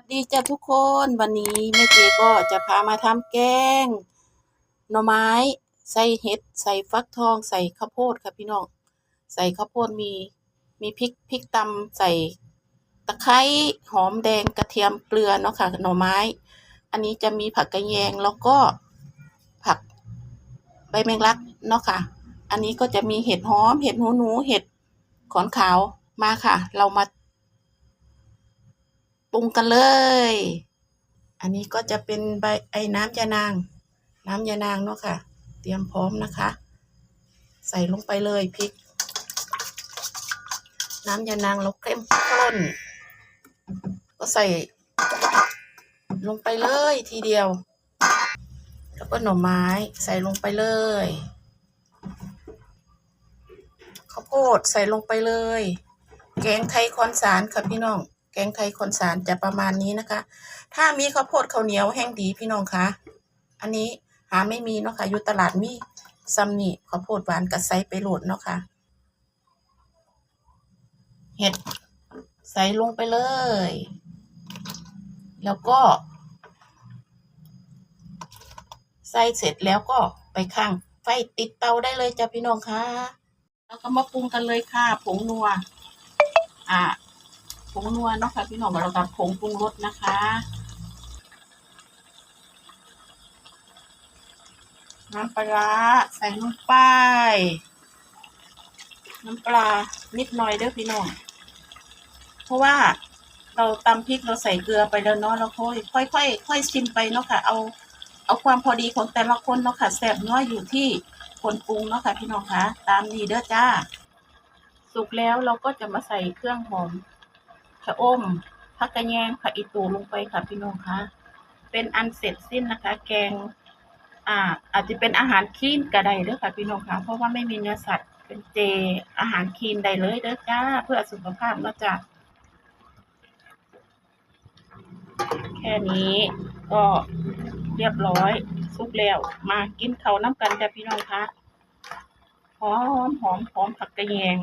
วัสดีจ้าทุกคนวันนี้แม่เจก็จะพามาทำแกงหน่อไม้ใส่เห็ดใส่ฟักทองใส่ข้าวโพดค่ะพี่น้องใส่ข้าวโพดมีมีพริกพริกตำใส่ตะไคร้หอมแดงกระเทียมเกลือเนาะค่ะหน่อไม้ อันนี้จะมีผักกระแยงแล้วก็ผักใบแมงลักเนาะค่ะ อันนี้ก็จะมีเห็ดหอม เห็ดหูหนูเห็ดขอนขาวมาค่ะ เรามา รุงกันเลย อันนี้ก็จะเป็นใบไอ้น้ำยานาง น้ำยานางเนาะค่ะ เตรียมพร้อมนะคะ ใส่ลงไปเลยพริก น้ำยานางเราเข้มข้น ก็ใส่ ลงไปเลยทีเดียว แล้วก็หน่อไม้ใส่ลงไปเลยข้าวโพดใส่ลงไปเลย แกงไทยคอนสารค่ะพี่น้อง กงไทยคนสารจะประมาณนี้นะคะ ถ้ามีข้าวโพดข้าวเหนียวแห้งดีพี่น้องคะอันนี้หาไม่มีเนาะค่ะอยู่ตลาดมีซัมนี่ข้าวโพดหวานกับไซไปโหลดเนาะค่ะเห็ดใส่ลงไปเลย แล้วก็ ใส่เสร็จแล้วก็ไปข้างไฟติดเตาได้เลยจ้ะพี่น้องคะแล้วก็มาปรุงกันเลยค่ะผงนัว อ่า ผงนัวเนาะค่ะพี่น้องแล้วก็ผงปรุงรสนะคะน้ำปลาใส่ลงไป น้ำปลานิดหน่อยเด้อพี่น้อง เพราะว่าเราตำพริกเราใส่เกลือไปแล้วเนาะเราค่อยค่อยค่อยค่อยชิมไปเนาะค่ะ เอาเอาความพอดีของแต่ละคนเนาะค่ะแซ่บน้อยอยู่ที่คนปรุงเนาะค่ะพี่น้องคะตามนี้เด้อจ้า สุกแล้วเราก็จะมาใส่เครื่องหอม ชะอมผักกระแยงผักอีตูลงไปค่ะพี่น้องคะเป็นอันเสร็จสิ้นนะคะ แกง อ่า อาจจะเป็นอาหารคลีนก็ได้เด้อค่ะพี่น้องคะเพราะว่าไม่มีเนื้อสัตว์เป็นเจอาหารคลีนได้เลยเด้อจ้า เพื่อสุขภาพเนาะจ้ะแค่นี้ก็เรียบร้อยสุกแล้ว มากินเขาน้ำกันจ้ะพี่น้องคะหอมหอมหอมผักกระแยง